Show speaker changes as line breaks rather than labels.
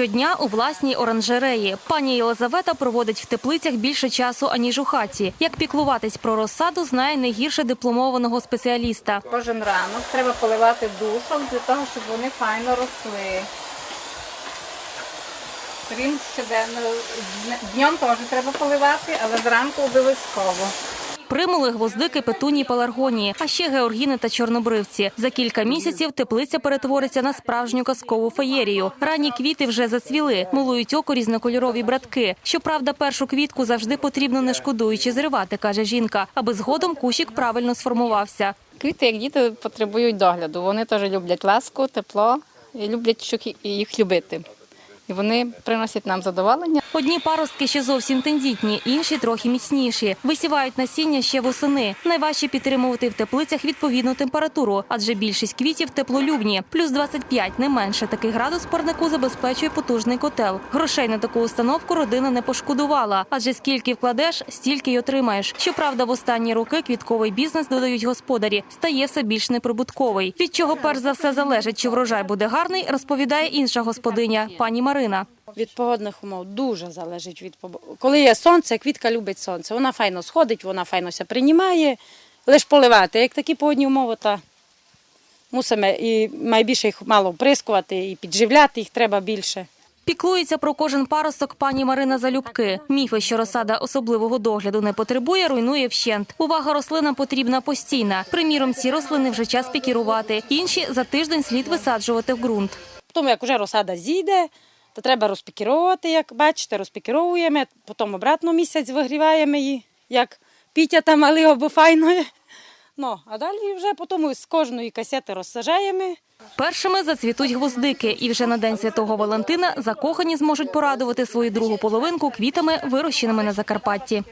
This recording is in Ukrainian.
щодня у власній оранжереї. Пані Єлизавета проводить в теплицях більше часу, аніж у хаті. Як піклуватись про розсаду, знає не гірше дипломованого спеціаліста.
Кожен ранок треба поливати душок для того, щоб вони файно росли. Крім щоденно, днем теж треба поливати, але зранку обов'язково.
Примули, гвоздики, петунії, пеларгонії, а ще георгіни та чорнобривці. За кілька місяців теплиця перетвориться на справжню казкову феєрію. Ранні квіти вже зацвіли, милують око різнокольорові братки. Щоправда, першу квітку завжди потрібно не шкодуючи зривати, каже жінка, аби згодом кущик правильно сформувався.
Квіти, як діти, потребують догляду. Вони теж люблять ласку, тепло і люблять їх любити. І вони приносять нам задоволення.
Одні паростки ще зовсім тендітні, інші трохи міцніші. Висівають насіння ще восени. Найважче підтримувати в теплицях відповідну температуру, адже більшість квітів теплолюбні. Плюс 25, не менше. Такий градус парнику забезпечує потужний котел. Грошей на таку установку родина не пошкодувала, адже скільки вкладеш, стільки й отримаєш. Щоправда, в останні роки квітковий бізнес, додають господарі, стає все більш неприбутковий. Від чого перш за все залежить, чи врожай буде гарний, розповідає інша господиня, пані Марина.
Від погодних умов дуже залежить від Коли є сонце, квітка любить сонце. Вона файно сходить, вона файно ся приймає, лише поливати. Як такі погодні умови, то мусимо і найбільше їх мало вприскувати, і підживляти їх треба більше.
Піклується про кожен паросток пані Марина Залюбки. Міфи, що розсада особливого догляду не потребує, руйнує вщент. Увага рослинам потрібна постійна. Приміром, ці рослини вже час пікірувати. Інші за тиждень слід висаджувати в ґрунт.
Потім, як вже розсада зійде, то треба розпікіровувати, як бачите, розпікіровуємо, потім обратно місяць вигріваємо її, як пітя там мали бо файно. Ну, а далі вже потім з кожної касети розсажаємо.
Першими зацвітуть гвоздики, і вже на день святого Валентина закохані зможуть порадувати свою другу половинку квітами, вирощеними на Закарпатті.